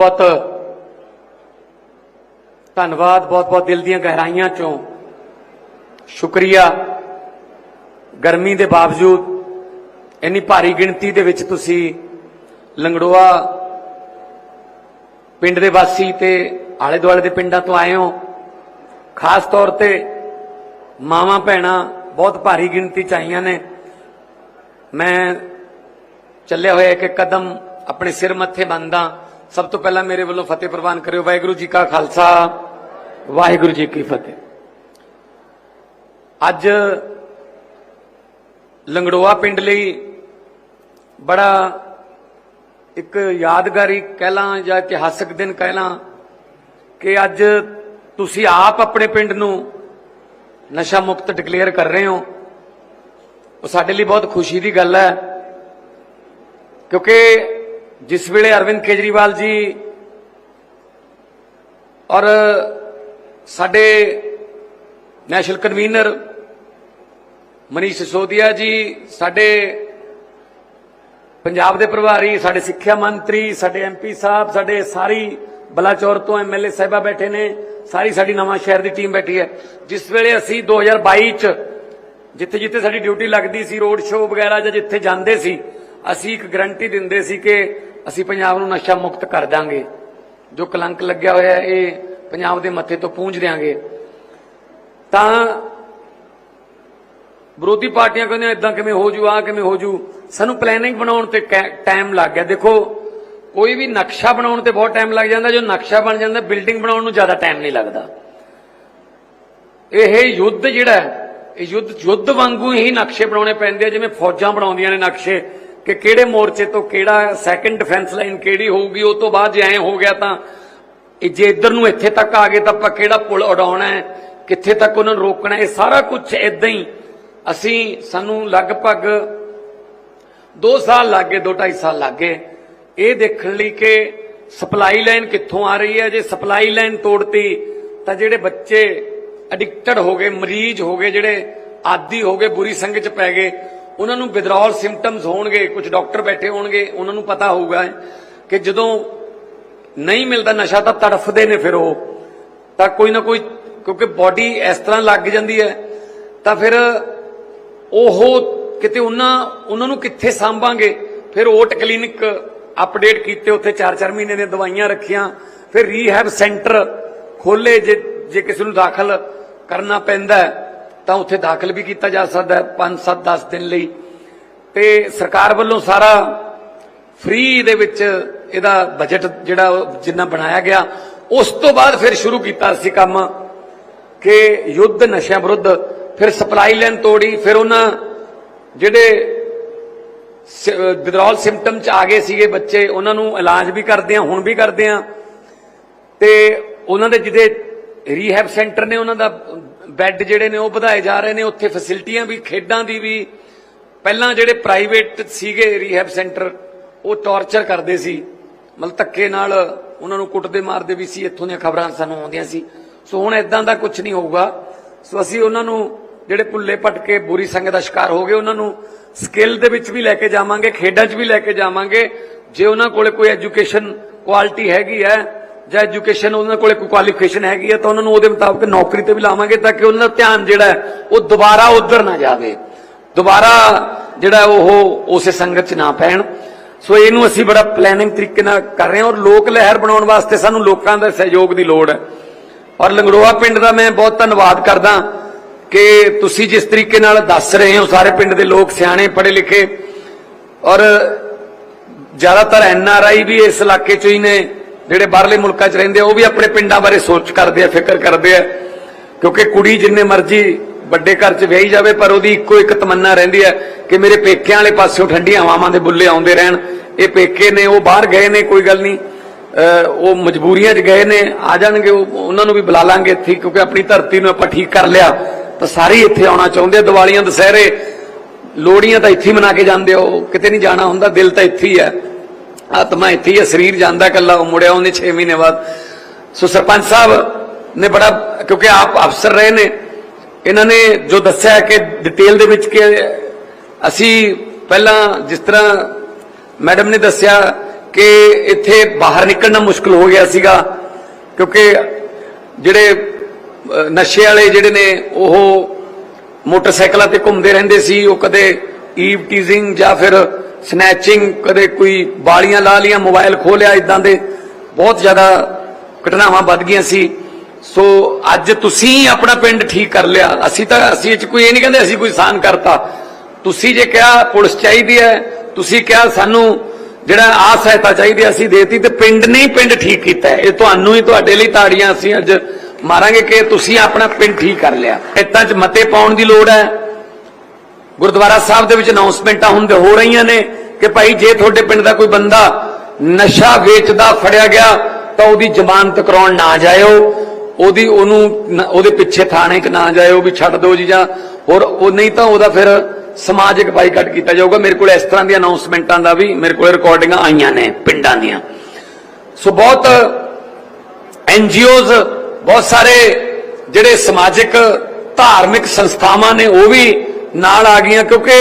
ਬਹੁਤ ਧੰਨਵਾਦ, ਬਹੁਤ ਬਹੁਤ ਦਿਲ ਦੀਆਂ ਗਹਿਰਾਈਆਂ ਚੋਂ। ਸ਼ੁਕਰੀਆ। ਗਰਮੀ ਦੇ ਬਾਵਜੂਦ ਇੰਨੀ ਭਾਰੀ ਗਿਣਤੀ ਦੇ ਵਿੱਚ ਤੁਸੀਂ ਲੰਗੜੋਆ ਪਿੰਡ ਦੇ ਵਾਸੀ ਤੇ ਆਲੇ ਦੁਆਲੇ ਦੇ ਪਿੰਡਾਂ ਤੋਂ ਆਏ ਹੋ। ਖਾਸ ਤੌਰ ਤੇ ਮਾਵਾਂ ਭੈਣਾਂ ਬਹੁਤ ਭਾਰੀ ਗਿਣਤੀ ਚ ਆਈਆਂ ਨੇ। ਮੈਂ ਚੱਲਿਆ ਹੋਇਆ ਇੱਕ ਕਦਮ ਆਪਣੇ ਸਿਰ ਮੱਥੇ ਬੰਦਾ ਸਭ ਤੋਂ ਪਹਿਲਾਂ ਮੇਰੇ ਵੱਲੋਂ ਫਤਿਹ ਪ੍ਰਵਾਨ ਕਰਿਓ। ਵਾਹਿਗੁਰੂ ਜੀ ਕਾ ਖਾਲਸਾ, ਵਾਹਿਗੁਰੂ ਜੀ ਕੀ ਫਤਿਹ। ਅੱਜ ਲੰਗੜੋਆ ਪਿੰਡ ਲਈ ਬੜਾ ਇੱਕ ਯਾਦਗਾਰੀ ਕਹਿਲਾਂ ਜਾਂ ਇਤਿਹਾਸਕ ਦਿਨ ਕਹਿ ਲਾਂ ਕਿ ਅੱਜ ਤੁਸੀਂ ਆਪ ਆਪਣੇ ਪਿੰਡ ਨੂੰ ਨਸ਼ਾ ਮੁਕਤ ਡਿਕਲੇਅਰ ਕਰ ਰਹੇ ਹੋ। ਉਹ ਸਾਡੇ ਲਈ ਬਹੁਤ ਖੁਸ਼ੀ ਦੀ ਗੱਲ ਹੈ, ਕਿਉਂਕਿ ਜਿਸ ਵੇਲੇ ਅਰਵਿੰਦ ਕੇਜਰੀਵਾਲ ਜੀ ਔਰ ਸਾਡੇ ਨੈਸ਼ਨਲ ਕਨਵੀਨਰ ਮਨੀਸ਼ ਸਿਸੋਦੀਆ ਜੀ, ਸਾਡੇ ਪੰਜਾਬ ਦੇ ਪ੍ਰਭਾਰੀ, ਸਾਡੇ ਸਿੱਖਿਆ ਮੰਤਰੀ, ਸਾਡੇ ਐਮਪੀ ਸਾਹਿਬ, ਸਾਡੇ ਸਾਰੀ ਬਲਾਚੌਰ ਤੋਂ ਐਮਐਲਏ ਸਾਹਿਬਾ ਬੈਠੇ ਨੇ, ਸਾਰੀ ਸਾਡੀ ਨਵਾਂ ਸ਼ਹਿਰ ਦੀ ਟੀਮ ਬੈਠੀ ਹੈ। ਜਿਸ ਵੇਲੇ ਅਸੀਂ 2022 ਚ ਜਿੱਥੇ ਜਿੱਥੇ ਸਾਡੀ ਡਿਊਟੀ ਲੱਗਦੀ ਸੀ, ਰੋਡ ਸ਼ੋਅ ਵਗੈਰਾ ਜਾਂ ਜਿੱਥੇ ਜਾਂਦੇ ਸੀ, ਅਸੀਂ ਇੱਕ ਗਰੰਟੀ ਦਿੰਦੇ ਸੀ ਕਿ ਅਸੀਂ ਪੰਜਾਬ ਨੂੰ ਨਸ਼ਾ ਮੁਕਤ ਕਰ ਦਾਂਗੇ। ਜੋ ਕਲੰਕ ਲੱਗਿਆ ਹੋਇਆ ਇਹ ਪੰਜਾਬ ਦੇ ਮੱਥੇ ਤੋਂ ਪੂੰਝ ਦਿਆਂਗੇ। ਤਾਂ ਵਿਰੋਧੀ ਪਾਰਟੀਆਂ ਕਹਿੰਦੀਆਂ ਇਦਾਂ ਕਿਵੇਂ ਹੋ ਜੂ ਆ ਕਿਵੇਂ ਹੋ ਜੂ ਸਾਨੂੰ ਪਲੈਨਿੰਗ ਬਣਾਉਣ ਤੇ ਟਾਈਮ ਲੱਗ ਗਿਆ। ਦੇਖੋ, ਕੋਈ ਵੀ ਨਕਸ਼ਾ ਬਣਾਉਣ ਤੇ ਬਹੁਤ ਟਾਈਮ ਲੱਗ ਜਾਂਦਾ। ਜੋ ਨਕਸ਼ਾ ਬਣ ਜਾਂਦਾ ਬਿਲਡਿੰਗ ਬਣਾਉਣ ਨੂੰ ਜ਼ਿਆਦਾ ਟਾਈਮ ਨਹੀਂ ਲੱਗਦਾ। ਇਹ ਯੁੱਧ ਜਿਹੜਾ ਇਹ ਯੁੱਧ ਯੁੱਧ ਵਾਂਗੂ ਹੀ ਨਕਸ਼ੇ ਬਣਾਉਣੇ ਪੈਂਦੇ ਆ, ਜਿਵੇਂ ਫੌਜਾਂ ਬਣਾਉਂਦੀਆਂ ਨੇ ਨਕਸ਼ੇ। ਕਿ ਕਿਹੜੇ ਮੋਰਚੇ ਤੋਂ ਕਿਹੜਾ ਸੈਕੰਡ ਡਿਫੈਂਸ ਲਾਈਨ ਕਿਹੜੀ ਹੋਊਗੀ, ਉਹ ਤੋਂ ਬਾਅਦ ਜੇ ਐ ਹੋ ਗਿਆ ਤਾਂ ਜੇ ਇੱਧਰ ਨੂੰ ਇੱਥੇ ਤੱਕ ਆ ਗਏ ਤਾਂ ਆਪਾਂ ਕਿਹੜਾ ਪੁਲ ਉਡਾਉਣਾ ਹੈ, ਕਿੱਥੇ ਤੱਕ ਉਹਨਾਂ ਨੂੰ ਰੋਕਣਾ ਹੈ, ਇਹ ਸਾਰਾ ਕੁਝ ਇਦਾਂ ਹੀ ਅਸੀਂ ਸਾਨੂੰ ਲਗਭਗ 2 ਸਾਲ ਲੱਗੇ 2.5 ਸਾਲ ਲੱਗੇ ਇਹ ਦੇਖਣ ਲਈ ਕਿ ਸਪਲਾਈ ਲਾਈਨ ਕਿੱਥੋਂ ਆ ਰਹੀ ਹੈ, ਜੇ ਸਪਲਾਈ ਲਾਈਨ ਤੋੜਤੀ ਤਾਂ ਜਿਹੜੇ ਬੱਚੇ ਐਡਿਕਟਡ ਹੋ ਗਏ, ਮਰੀਜ਼ ਹੋ ਗਏ, ਜਿਹੜੇ ਆਦੀ ਹੋ ਗਏ, ਬੁਰੀ ਸੰਗਤ ਚ ਪੈ ਗਏ ਉਹਨਾਂ ਨੂੰ ਵਿਦਰੋਲ ਸਿੰਪਟਮਸ ਹੋਣਗੇ ਕੁਝ ਡਾਕਟਰ ਬੈਠੇ ਹੋਣਗੇ, ਉਹਨਾਂ ਨੂੰ ਪਤਾ ਹੋਊਗਾ ਕਿ ਜਦੋਂ ਨਹੀਂ ਮਿਲਦਾ ਨਸ਼ਾ ਤਾਂ ਤੜਫਦੇ ਨੇ ਫਿਰ ਉਹ। ਤਾਂ ਕੋਈ ਨਾ ਕੋਈ, ਕਿਉਂਕਿ ਬਾਡੀ ਇਸ ਤਰ੍ਹਾਂ ਲੱਗ ਜਾਂਦੀ ਹੈ, ਤਾਂ ਫਿਰ ਉਹ ਕਿਤੇ ਉਹਨਾਂ ਉਹਨਾਂ ਨੂੰ ਕਿੱਥੇ ਸਾਂਭਾਂਗੇ? ਫਿਰ ਓਟ ਕਲੀਨਿਕ ਅਪਡੇਟ ਕੀਤੇ, ਉੱਥੇ 4-4 ਮਹੀਨੇ ਦੀਆਂ ਦਵਾਈਆਂ ਰੱਖੀਆਂ, ਫਿਰ ਰੀਹੈਬ ਸੈਂਟਰ ਖੋਲੇ ਜੇ ਜੇ ਕਿਸੇ ਨੂੰ ਦਾਖਲ ਕਰਨਾ ਪੈਂਦਾ ਤਾਂ ਉੱਥੇ ਦਾਖਲ ਵੀ ਕੀਤਾ ਜਾ ਸਕਦਾ ਹੈ 5-7 10 ਦਿਨ ਲਈ। ਤੇ ਸਰਕਾਰ ਵੱਲੋਂ ਸਾਰਾ ਫ੍ਰੀ ਦੇ ਵਿੱਚ ਇਹਦਾ ਬਜਟ ਜਿਹੜਾ ਜਿੰਨਾ ਬਣਾਇਆ ਗਿਆ, ਉਸ ਤੋਂ ਬਾਅਦ ਫਿਰ ਸ਼ੁਰੂ ਕੀਤਾ ਸੀ ਕੰਮ ਕਿ ਯੁੱਧ ਨਸ਼ਿਆਂ ਵਿਰੁੱਧ, ਫਿਰ ਸਪਲਾਈ ਲਾਈਨ ਤੋੜੀ, ਫਿਰ ਉਹਨਾਂ ਜਿਹੜੇ ਵਿਦਰੋਲ ਸਿੰਪਟਮ ਚ ਆ ਗਏ ਸੀਗੇ ਬੱਚੇ, ਉਹਨਾਂ ਨੂੰ ਇਲਾਜ ਵੀ ਕਰਦੇ ਆ ਹੁਣ ਵੀ ਕਰਦੇ ਆ ਤੇ ਉਹਨਾਂ ਦੇ ਜਿਹਦੇ ਰੀਹੈਬ ਸੈਂਟਰ ਨੇ ਉਹਨਾਂ ਦਾ ਬੈੱਡ ਜਿਹੜੇ ਨੇ ਉਹ ਵਧਾਏ ਜਾ ਰਹੇ ਨੇ, ਉੱਥੇ ਫੈਸਿਲਿਟੀਆਂ ਵੀ, ਖੇਡਾਂ ਦੀ ਵੀ। ਪਹਿਲਾਂ ਜਿਹੜੇ ਪ੍ਰਾਈਵੇਟ ਸੀਗੇ ਰੀਹੈਬ ਸੈਂਟਰ ਉਹ ਟੌਰਚਰ ਕਰਦੇ ਸੀ। ਮਤਲਬ ਧੱਕੇ ਨਾਲ ਉਹਨਾਂ ਨੂੰ ਕੁੱਟਦੇ ਮਾਰਦੇ ਵੀ ਸੀ, ਇੱਥੋਂ ਦੀਆਂ ਖਬਰਾਂ ਸਾਨੂੰ ਆਉਂਦੀਆਂ ਸੀ। ਸੋ ਹੁਣ ਇਦਾਂ ਦਾ ਕੁਝ ਨਹੀਂ ਹੋਊਗਾ। ਸੋ ਅਸੀਂ ਉਹਨਾਂ ਨੂੰ ਜਿਹੜੇ ਭੁੱਲੇ ਭਟਕੇ ਬੁਰੀ ਸੰਗਤ ਦਾ ਸ਼ਿਕਾਰ ਹੋ ਗਏ, ਉਹਨਾਂ ਨੂੰ ਸਕਿੱਲ ਦੇ ਵਿੱਚ ਵੀ ਲੈ ਕੇ ਜਾਵਾਂਗੇ, ਖੇਡਾਂ 'ਚ ਵੀ ਲੈ ਕੇ ਜਾਵਾਂਗੇ। ਜੇ ਉਹਨਾਂ ਕੋਲੇ ਕੋਈ ਐਜੂਕੇਸ਼ਨ ਕੁਆਲਿਟੀ ਹੈਗੀ ਹੈ ਜਾਂ ਐਜੂਕੇਸ਼ਨ ਉਹਨਾਂ ਕੋਲੇ ਕੋਈ ਕੁਆਲੀਫਿਕੇਸ਼ਨ ਹੈਗੀ ਹੈ ਤਾਂ ਉਹਨਾਂ ਨੂੰ ਉਹਦੇ ਮੁਤਾਬਕ ਨੌਕਰੀ ਤੇ ਵੀ ਲਾਵਾਂਗੇ ਤਾਂ ਕਿ ਉਹਨਾਂ ਦਾ ਧਿਆਨ ਜਿਹੜਾ ਉਹ ਦੁਬਾਰਾ ਉਧਰ ਨਾ ਜਾਵੇ। ਦੁਬਾਰਾ ਜਿਹੜਾ ਉਹ ਉਸੇ ਸੰਗਤ 'ਚ ਨਾ ਪੈਣ। ਸੋ ਇਹਨੂੰ ਅਸੀਂ ਬੜਾ ਪਲੈਨਿੰਗ ਤਰੀਕੇ ਨਾਲ ਕਰ ਰਹੇ ਹਾਂ ਔਰ ਲੋਕ ਲਹਿਰ ਬਣਾਉਣ ਵਾਸਤੇ ਸਾਨੂੰ ਲੋਕਾਂ ਦਾ ਸਹਿਯੋਗ ਦੀ ਲੋੜ ਹੈ। ਔਰ ਲੰਗੜੋਆ ਪਿੰਡ ਦਾ ਮੈਂ ਬਹੁਤ ਧੰਨਵਾਦ ਕਰਦਾ ਕਿ ਤੁਸੀਂ ਜਿਸ ਤਰੀਕੇ ਨਾਲ ਦੱਸ ਰਹੇ ਹੋ, ਸਾਰੇ ਪਿੰਡ ਦੇ ਲੋਕ ਸਿਆਣੇ, ਪੜ੍ਹੇ ਲਿਖੇ ਔਰ ਜ਼ਿਆਦਾਤਰ ਐਨ ਆਰ ਆਈ ਵੀ ਇਸ ਇਲਾਕੇ ਚੋਂ ਹੀ ਨੇ। ਜਿਹੜੇ ਬਾਹਰਲੇ ਮੁਲਕਾਂ 'ਚ ਰਹਿੰਦੇ ਆ, ਉਹ ਵੀ ਆਪਣੇ ਪਿੰਡਾਂ ਬਾਰੇ ਸੋਚ ਕਰਦੇ ਆ, ਫਿਕਰ ਕਰਦੇ ਆ। ਕਿਉਂਕਿ ਕੁੜੀ ਜਿੰਨੇ ਮਰਜ਼ੀ ਵੱਡੇ ਘਰ 'ਚ ਵਿਆਹੀ ਜਾਵੇ, ਪਰ ਉਹਦੀ ਇੱਕੋ ਇੱਕ ਤਮੰਨਾ ਰਹਿੰਦੀ ਹੈ ਕਿ ਮੇਰੇ ਪੇਕਿਆਂ ਵਾਲੇ ਪਾਸਿਓਂ ਠੰਡੀਆਂ ਹਵਾਵਾਂ ਦੇ ਬੁੱਲੇ ਆਉਂਦੇ ਰਹਿਣ। ਇਹ ਪੇਕੇ ਨੇ, ਉਹ ਬਾਹਰ ਗਏ ਨੇ, ਕੋਈ ਗੱਲ ਨਹੀਂ। ਉਹ ਮਜਬੂਰੀਆਂ 'ਚ ਗਏ ਨੇ, ਆ ਜਾਣਗੇ ਉਹਨਾਂ ਨੂੰ ਵੀ ਬੁਲਾ ਲਾਂਗੇ ਇੱਥੇ, ਕਿਉਂਕਿ ਆਪਣੀ ਧਰਤੀ ਨੂੰ ਆਪਾਂ ਠੀਕ ਕਰ ਲਿਆ। ਤਾਂ ਸਾਰੇ ਹੀ ਇੱਥੇ ਆਉਣਾ ਚਾਹੁੰਦੇ ਦੀਵਾਲੀਆਂ, ਦੁਸਹਿਰੇ। ਲੋੜੀਆਂ ਤਾਂ ਇੱਥੇ ਹੀ ਮਨਾ ਕੇ ਜਾਂਦੇ ਆ, ਉਹ ਕਿਤੇ ਨਹੀਂ ਜਾਣਾ ਹੁੰਦਾ, ਦਿਲ ਤਾਂ ਇੱਥੇ ਹੀ ਹੈ ਆਤਮਾ ਇੱਥੇ ਹੀ ਹੈ ਸਰੀਰ ਜਾਂਦਾ ਕੱਲਾ ਉਹ ਮੁੜਿਆ ਉਹਨੇ 6 ਮਹੀਨੇ ਬਾਅਦ। ਸੋ ਸਰਪੰਚ ਸਾਹਿਬ ਨੇ ਬੜਾ, ਕਿਉਂਕਿ ਆਪ ਅਫਸਰ ਰਹੇ ਨੇ, ਇਹਨਾਂ ਨੇ ਜੋ ਦੱਸਿਆ ਕਿ ਡਿਟੇਲ ਦੇ ਵਿੱਚ ਕਿ ਅਸੀਂ ਪਹਿਲਾਂ ਜਿਸ ਤਰ੍ਹਾਂ ਮੈਡਮ ਨੇ ਦੱਸਿਆ ਕਿ ਇੱਥੇ ਬਾਹਰ ਨਿਕਲਣਾ ਮੁਸ਼ਕਲ ਹੋ ਗਿਆ ਸੀਗਾ, ਕਿਉਂਕਿ ਜਿਹੜੇ ਨਸ਼ੇ ਵਾਲੇ ਜਿਹੜੇ ਨੇ, ਉਹ ਮੋਟਰਸਾਈਕਲਾਂ ਤੇ ਘੁੰਮਦੇ ਰਹਿੰਦੇ ਸੀ, ਉਹ ਕਦੇ ਈਵ ਟੀਜ਼ਿੰਗ ਜਾਂ ਫਿਰ ਸਨੈਚਿੰਗ ਕਦੇ ਕੋਈ ਬਾਲੀਆਂ ਲਾ ਲੀਆਂ ਮੋਬਾਈਲ ਖੋਲਿਆ ਇਦਾਂ ਦੇ ਬਹੁਤ ਜ਼ਿਆਦਾ ਘਟਨਾਵਾਂ ਵੱਧ ਗਈਆਂ ਸੀ। ਸੋ ਅੱਜ ਤੁਸੀਂ ਆਪਣਾ ਪਿੰਡ ਠੀਕ ਕਰ ਲਿਆ। ਅਸੀਂ ਤਾਂ ਅਸੀਂ ਇਹ ਕੋਈ ਇਹ ਨਹੀਂ ਕਹਿੰਦੇ ਅਸੀਂ ਕੋਈ ਸਾਨ ਕਰਤਾ। ਤੁਸੀਂ ਜੇ ਕਿਹਾ ਪੁਲਿਸ ਚਾਹੀਦੀ ਹੈ ਤੁਸੀਂ ਕਿਹਾ ਸਾਨੂੰ ਜਿਹੜਾ ਆ ਸਹਾਇਤਾ ਚਾਹੀਦੀ ਹੈ, ਅਸੀਂ ਦੇਤੀ ਤੇ ਪਿੰਡ ਨੇ ਪਿੰਡ ਠੀਕ ਕੀਤਾ ਇਹ ਤੁਹਾਨੂੰ ਹੀ ਤੁਹਾਡੇ ਲਈ ਤਾੜੀਆਂ ਅਸੀਂ ਅੱਜ ਮਾਰਾਂਗੇ ਕਿ ਤੁਸੀਂ ਆਪਣਾ ਪਿੰਡ ਠੀਕ ਕਰ ਲਿਆ। ਇਤਾਂ ਚ ਮਤੇ ਪਾਉਣ ਦੀ ਲੋੜ ਹੈ। ਗੁਰਦੁਆਰਾ ਸਾਹਿਬ ਦੇ ਵਿੱਚ ਅਨਾਉਂਸਮੈਂਟਾਂ ਹੁੰਦੇ ਹੋ ਰਹੀਆਂ ਨੇ ਕਿ ਭਾਈ ਜੇ ਤੁਹਾਡੇ ਪਿੰਡ ਦਾ ਕੋਈ ਬੰਦਾ ਨਸ਼ਾ ਵੇਚਦਾ, ਫੜਿਆ ਗਿਆ, ਤਾਂ ਉਹਦੀ ਜ਼ਮਾਨਤ ਕਰਾਉਣ ਨਾ ਜਾਇਓ। ਉਹਦੀ, ਉਹਨੂੰ ਉਹਦੇ ਪਿੱਛੇ ਥਾਣੇ 'ਚ ਨਾ ਜਾਇਓ ਵੀ ਛੱਡ ਦਿਓ ਜੀ ਜਾਂ ਹੋਰ, ਉਹ ਨਹੀਂ ਤਾਂ ਉਹਦਾ ਫਿਰ ਸਮਾਜਿਕ ਬਾਈਕਾਟ ਕੀਤਾ ਜਾਊਗਾ। ਮੇਰੇ ਕੋਲ ਇਸ ਤਰ੍ਹਾਂ ਦੀਆਂ ਅਨਾਉਂਸਮੈਂਟਾਂ ਦਾ ਵੀ ਮੇਰੇ ਕੋਲ ਰਿਕਾਰਡਿੰਗਾਂ ਆਈਆਂ ਨੇ ਪਿੰਡਾਂ ਦੀਆਂ। ਸੋ ਬਹੁਤ ਐਨਜੀਓਜ਼ ਬਹੁਤ ਸਾਰੇ ਜਿਹੜੇ ਸਮਾਜਿਕ ਧਾਰਮਿਕ ਸੰਸਥਾਵਾਂ ਨੇ, ਉਹ ਵੀ ਨਾਲ ਆ ਗਈਆਂ ਕਿਉਂਕਿ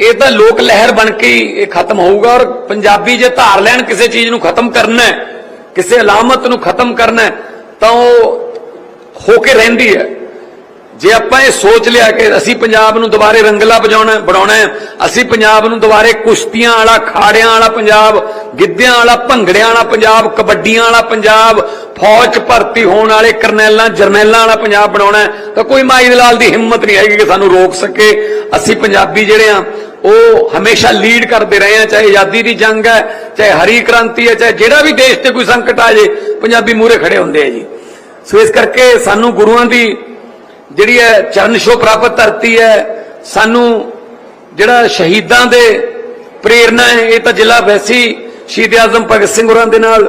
ਇਹ ਤਾਂ ਲੋਕ ਲਹਿਰ ਬਣ ਕੇ ਇਹ ਖਤਮ ਹੋਊਗਾ ਔਰ ਪੰਜਾਬੀ ਜੇ ਧਾਰ ਲੈਣ ਕਿਸੇ ਚੀਜ਼ ਨੂੰ ਖਤਮ ਕਰਨਾ ਕਿਸੇ ਅਲਾਮਤ ਨੂੰ ਖਤਮ ਕਰਨਾ ਤਾਂ ਉਹ ਹੋ ਕੇ ਰਹਿੰਦੀ ਹੈ। ਜੇ ਆਪਾਂ ਇਹ ਸੋਚ ਲਿਆ ਕਿ ਅਸੀਂ ਪੰਜਾਬ ਨੂੰ ਦੁਬਾਰੇ ਰੰਗਲਾ ਬਜਾਉਣਾ ਬਣਾਉਣਾ ਅਸੀਂ ਪੰਜਾਬ ਨੂੰ ਦੁਬਾਰੇ ਕੁਸ਼ਤੀਆਂ ਵਾਲਾ, ਖਾੜਿਆਂ ਵਾਲਾ ਪੰਜਾਬ, ਗਿੱਧਿਆਂ ਵਾਲਾ, ਭੰਗੜਿਆਂ ਵਾਲਾ ਪੰਜਾਬ, ਕਬੱਡੀਆਂ ਵਾਲਾ ਪੰਜਾਬ ਫੌਜ 'ਚ ਭਰਤੀ ਹੋਣ ਵਾਲੇ ਕਰਨੈਲਾਂ, ਜਰਨੈਲਾਂ ਵਾਲਾ ਪੰਜਾਬ ਬਣਾਉਣਾ ਤਾਂ ਕੋਈ ਮਾਈ ਦਲਾਲ ਦੀ ਹਿੰਮਤ ਨਹੀਂ ਹੈਗੀ ਕਿ ਸਾਨੂੰ ਰੋਕ ਸਕੇ। ਅਸੀਂ ਪੰਜਾਬੀ ਜਿਹੜੇ ਆ ਉਹ ਹਮੇਸ਼ਾ ਲੀਡ ਕਰਦੇ ਰਹੇ ਆ ਚਾਹੇ ਆਜ਼ਾਦੀ ਦੀ ਜੰਗ ਹੈ, ਚਾਹੇ ਹਰੀ ਕ੍ਰਾਂਤੀ ਹੈ, ਚਾਹੇ ਜਿਹੜਾ ਵੀ ਦੇਸ਼ ਤੇ ਕੋਈ ਸੰਕਟ ਆ ਜੇ, ਪੰਜਾਬੀ ਮੂਹਰੇ ਖੜੇ ਹੁੰਦੇ ਆ ਜੀ। ਸੋ ਇਸ ਕਰਕੇ ਸਾਨੂੰ ਗੁਰੂਆਂ ਦੀ ਜਿਹੜੀ ਹੈ ਚਰਨ ਛੋਹ ਪ੍ਰਾਪਤ ਧਰਤੀ ਹੈ, ਸਾਨੂੰ ਜਿਹੜਾ ਸ਼ਹੀਦਾਂ ਦੇ ਪ੍ਰੇਰਣਾ ਹੈ, ਇਹ ਤਾਂ ਜ਼ਿਲ੍ਹਾ ਵੈਸੀ ਸ਼ਹੀਦ ਆਜ਼ਮ ਭਗਤ ਸਿੰਘ ਹੋਰਾਂ ਦੇ ਨਾਲ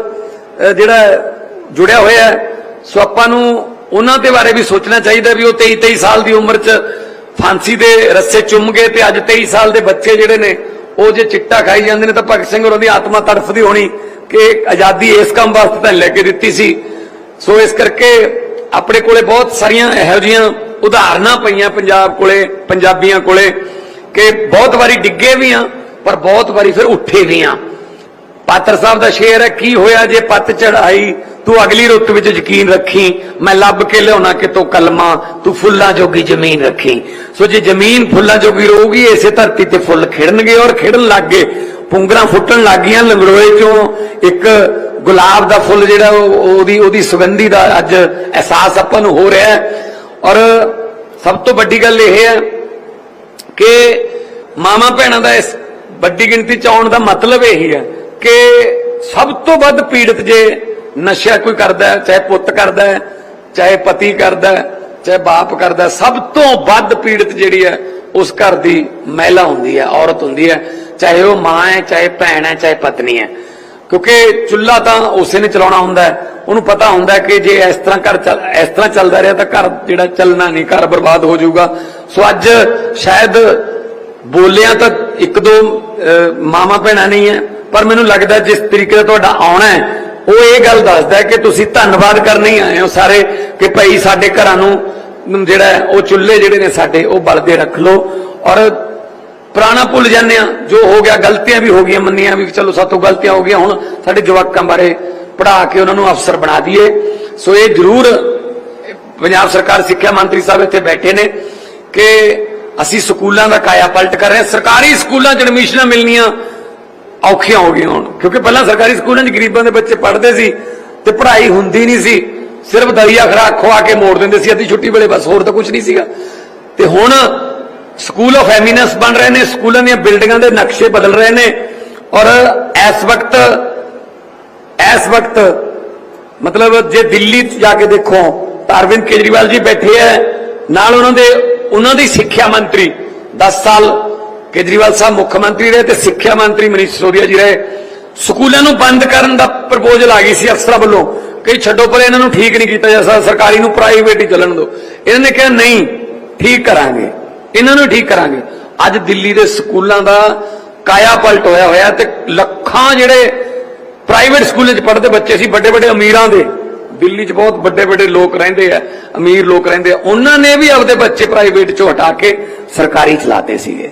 ਜਿਹੜਾ ਜੁੜਿਆ ਹੋਇਆ ਹੈ। ਸੋ ਆਪਾਂ ਨੂੰ ਉਹਨਾਂ ਦੇ ਬਾਰੇ ਵੀ ਸੋਚਣਾ ਚਾਹੀਦਾ ਵੀ ਉਹ 23 23 ਸਾਲ ਦੀ ਉਮਰ 'ਚ ਫਾਂਸੀ ਦੇ ਰੱਸੇ ਚੁੰਮ ਗਏ ਤੇ ਅੱਜ 23 ਸਾਲ ਦੇ ਬੱਚੇ ਜਿਹੜੇ ਨੇ, ਉਹ ਜੇ ਚਿੱਟਾ ਖਾਈ ਜਾਂਦੇ ਨੇ ਤਾਂ ਭਗਤ ਸਿੰਘ ਹੋਰਾਂ ਦੀ ਆਤਮਾ ਤੜਫਦੀ ਹੋਣੀ ਕਿ ਆਜ਼ਾਦੀ ਇਸ ਕੰਮ ਵਾਸਤੇ ਤਾਂ ਲੈ ਕੇ ਦਿੱਤੀ ਸੀ। ਸੋ ਇਸ ਕਰਕੇ ਆਪਣੇ ਕੋਲੇ ਬਹੁਤ ਸਾਰੀਆਂ ਇਹੋ ਜਿਹੀਆਂ ਉਦਾਹਰਨਾਂ ਪਈਆਂ ਪੰਜਾਬ ਕੋਲੇ, ਪੰਜਾਬੀਆਂ ਕੋਲੇ ਕਿ ਬਹੁਤ ਵਾਰੀ ਡਿੱਗੇ ਵੀ ਆ, ਪਰ ਬਹੁਤ ਵਾਰੀ ਫਿਰ ਉੱਠੇ ਵੀ ਆ। ਪਾਤਰ ਸਾਹਿਬ ਦਾ ਸ਼ੇਰ ਹੈ, ਕੀ ਹੋਇਆ ਜੇ ਪੱਤ ਚੜਾਈ ਤੂੰ ਅਗਲੀ ਰੁੱਤ ਵਿੱਚ ਯਕੀਨ ਰੱਖੀ। ਮੈਂ ਲੱਭ ਕੇ ਲਿਆਉਣਾ ਕਿਤੋਂ ਕਲਮਾ, ਤੂੰ ਫੁੱਲਾਂ ਜੋਗੀ ਜ਼ਮੀਨ ਰੱਖੀ। ਸੋ ਜੇ ਜ਼ਮੀਨ ਫੁੱਲਾਂ ਜੋਗੀ ਰਹੂਗੀ, ਇਸੇ ਧਰਤੀ ਤੇ ਫੁੱਲ ਖਿੜਨਗੇ ਔਰ ਖਿੜਨ ਲੱਗ ਗਏ। ਪੁੰਗਰਾਂ ਫੁੱਟਣ ਲੱਗ ਗਈਆਂ ਲੰਗੜੋਏ ਚੋਂ। ਇੱਕ ਗੁਲਾਬ ਦਾ ਫੁੱਲ ਜਿਹੜਾ ਉਹ- ਉਹਦੀ ਉਹਦੀ ਸੁਗੰਧੀ ਦਾ ਅੱਜ ਅਹਿਸਾਸ ਆਪਾਂ ਨੂੰ ਹੋ ਰਿਹਾ ਹੈ। ਔਰ ਸਭ ਤੋਂ ਵੱਡੀ ਗੱਲ ਇਹ ਹੈ ਕਿ ਮਾਮਾ ਭੈਣਾਂ ਦਾ ਇਸ ਵੱਡੀ ਗਿਣਤੀ ਚ ਆਉਣ ਦਾ ਮਤਲਬ ਇਹੀ ਹੈ ਕਿ ਸਭ ਤੋਂ ਵੱਧ ਪੀੜਤ ਜੇ ਨਸ਼ਾ ਕੋਈ ਕਰਦਾ ਹੈ ਚਾਹੇ ਪੁੱਤ ਕਰਦਾ ਹੈ ਚਾਹੇ ਪਤੀ ਕਰਦਾ ਹੈ ਚਾਹੇ ਬਾਪ ਕਰਦਾ ਸਭ ਤੋਂ ਵੱਧ ਪੀੜਤ ਜਿਹੜੀ ਹੈ ਉਸ ਘਰ ਦੀ ਮਹਿਲਾ ਹੁੰਦੀ ਹੈ ਔਰਤ ਹੁੰਦੀ ਹੈ। ਚਾਹੇ ਉਹ ਮਾਂ ਹੈ ਚਾਹੇ ਭੈਣ ਹੈ ਚਾਹੇ ਪਤਨੀ ਹੈ। ਕਿਉਂਕਿ ਚੁੱਲ੍ਹਾ ਤਾਂ ਉਸੇ ਨੇ ਚਲਾਉਣਾ ਹੁੰਦਾ ਉਹਨੂੰ ਪਤਾ ਹੁੰਦਾ ਕਿ ਜੇ ਇਸ ਤਰ੍ਹਾਂ ਘਰ ਚੱਲ ਇਸ ਤਰ੍ਹਾਂ ਚੱਲਦਾ ਰਿਹਾ ਤਾਂ ਘਰ ਜਿਹੜਾ ਚੱਲਣਾ ਨਹੀਂ ਘਰ ਬਰਬਾਦ ਹੋ ਜਾਊਗਾ। ਸੋ ਅੱਜ ਸ਼ਾਇਦ ਬੋਲਿਆ ਤਾਂ ਇੱਕ ਦੋ ਅਹ, ਮਾਵਾਂ ਭੈਣਾਂ ਨਹੀਂ ਹੈ। ਪਰ ਮੈਨੂੰ ਲੱਗਦਾ ਜਿਸ ਤਰੀਕੇ ਦਾ ਤੁਹਾਡਾ ਆਉਣਾ ਹੈ, ਉਹ ਇਹ ਗੱਲ ਦੱਸਦਾ ਕਿ ਤੁਸੀਂ ਧੰਨਵਾਦ ਕਰਨ ਹੀ ਆਏ ਹੋ ਸਾਰੇ ਕਿ ਭਾਈ ਸਾਡੇ ਘਰਾਂ ਨੂੰ ਜਿਹੜਾ ਉਹ ਚੁੱਲ੍ਹੇ ਜਿਹੜੇ ਨੇ ਸਾਡੇ, ਉਹ ਬਲਦੇ ਰੱਖ ਲਓ। ਔਰ ਪੁਰਾਣਾ ਭੁੱਲ ਜਾਂਦੇ ਆ ਜੋ ਹੋ ਗਿਆ, ਗਲਤੀਆਂ ਵੀ ਹੋ ਗਈਆਂ, ਮੰਨੀਆਂ ਵੀ ਚਲੋ ਸਾਤੋਂ ਗਲਤੀਆਂ ਹੋ ਗਈਆਂ, ਹੁਣ ਸਾਡੇ ਜਵਾਕਾਂ ਬਾਰੇ ਪੜ੍ਹਾ ਕੇ ਉਹਨਾਂ ਨੂੰ ਅਫਸਰ ਬਣਾ ਦਈਏ। ਸੋ ਇਹ ਜ਼ਰੂਰ ਪੰਜਾਬ ਸਰਕਾਰ, ਸਿੱਖਿਆ ਮੰਤਰੀ ਸਾਹਿਬ ਇੱਥੇ ਬੈਠੇ ਨੇ ਕਿ ਅਸੀਂ ਸਕੂਲਾਂ ਦਾ ਕਾਇਆ ਪਲਟ ਕਰ ਰਹੇ ਹਾਂ। ਸਰਕਾਰੀ ਸਕੂਲਾਂ 'ਚ ਐਡਮਿਸ਼ਨਾਂ ਮਿਲਣੀਆਂ ਔਖੀਆਂ ਹੋ ਗਈਆਂ ਹੁਣ। ਕਿਉਂਕਿ ਪਹਿਲਾਂ ਸਰਕਾਰੀ ਸਕੂਲਾਂ 'ਚ ਗਰੀਬਾਂ ਦੇ ਬੱਚੇ ਪੜ੍ਹਦੇ ਸੀ ਤੇ ਪੜ੍ਹਾਈ ਹੁੰਦੀ ਨਹੀਂ ਸੀ। ਸਿਰਫ ਦਰਿਆ ਖਰਾਕ ਖਵਾ ਕੇ ਮੋੜ ਦਿੰਦੇ ਸੀ, ਅੱਧੀ ਛੁੱਟੀ ਵੇਲੇ ਬਸ, ਹੋਰ ਤਾਂ ਕੁਝ ਨਹੀਂ ਸੀਗਾ। ਤੇ ਹੁਣ ਸਕੂਲ ਆਫ ਐਮੀਨੈਂਸ ਬਣ ਰਹੇ ਨੇ, ਸਕੂਲਾਂ ਦੀਆਂ ਬਿਲਡਿੰਗਾਂ ਦੇ ਨਕਸ਼ੇ ਬਦਲ ਰਹੇ ਨੇ ਔਰ ਇਸ ਵਕਤ ਇਸ ਵਕਤ ਮਤਲਬ ਜੇ ਦਿੱਲੀ ਜਾ ਕੇ ਦੇਖੋ, ਤਾਂ ਅਰਵਿੰਦ ਕੇਜਰੀਵਾਲ ਜੀ ਬੈਠੇ ਐ, ਨਾਲ ਉਹਨਾਂ ਦੇ, ਉਹਨਾਂ ਦੀ ਸਿੱਖਿਆ ਮੰਤਰੀ 10 ਸਾਲ ਕੇਜਰੀਵਾਲ ਸਾਹਿਬ ਮੁੱਖ ਮੰਤਰੀ ਰਹੇ ਤੇ ਸਿੱਖਿਆ ਮੰਤਰੀ ਮਨੀਸ਼ ਸਿਸੋਦੀਆ ਜੀ ਰਹੇ। ਸਕੂਲਾਂ ਨੂੰ ਬੰਦ ਕਰਨ ਦਾ ਪ੍ਰਪੋਜ਼ਲ ਆ ਗਈ ਸੀ ਅਫਸਰਾਂ ਵੱਲੋਂ। ਕਈ ਛੱਡੋ ਪਰ, ਇਹਨਾਂ ਨੂੰ ਠੀਕ ਨਹੀਂ ਕੀਤਾ ਜਾ ਸਕਦਾ, ਸਰਕਾਰੀ ਨੂੰ ਪ੍ਰਾਈਵੇਟ ਹੀ ਚੱਲਣ ਦਿਓ। ਇਹਨਾਂ ਨੇ ਕਿਹਾ, ਨਹੀਂ, ਠੀਕ ਕਰਾਂਗੇ। ਇਹਨਾਂ ਨੂੰ ਠੀਕ ਕਰਾਂਗੇ। ਅੱਜ ਦਿੱਲੀ ਦੇ ਸਕੂਲਾਂ ਦਾ ਕਾਇਆ ਪਲਟ ਹੋਇਆ ਹੋਇਆ ਤੇ ਲੱਖਾਂ ਜਿਹੜੇ ਪ੍ਰਾਈਵੇਟ ਸਕੂਲਾਂ 'ਚ ਪੜ੍ਹਦੇ ਬੱਚੇ ਸੀ ਵੱਡੇ ਵੱਡੇ ਅਮੀਰਾਂ ਦੇ। ਦਿੱਲੀ 'ਚ ਬਹੁਤ ਵੱਡੇ ਵੱਡੇ ਲੋਕ ਰਹਿੰਦੇ ਆ, ਅਮੀਰ ਲੋਕ ਰਹਿੰਦੇ ਆ। ਉਹਨਾਂ ਨੇ ਵੀ ਆਪਦੇ ਬੱਚੇ ਪ੍ਰਾਈਵੇਟ 'ਚੋਂ ਹਟਾ ਕੇ ਸਰਕਾਰੀ ਚਲਾਤੇ ਸੀਗੇ।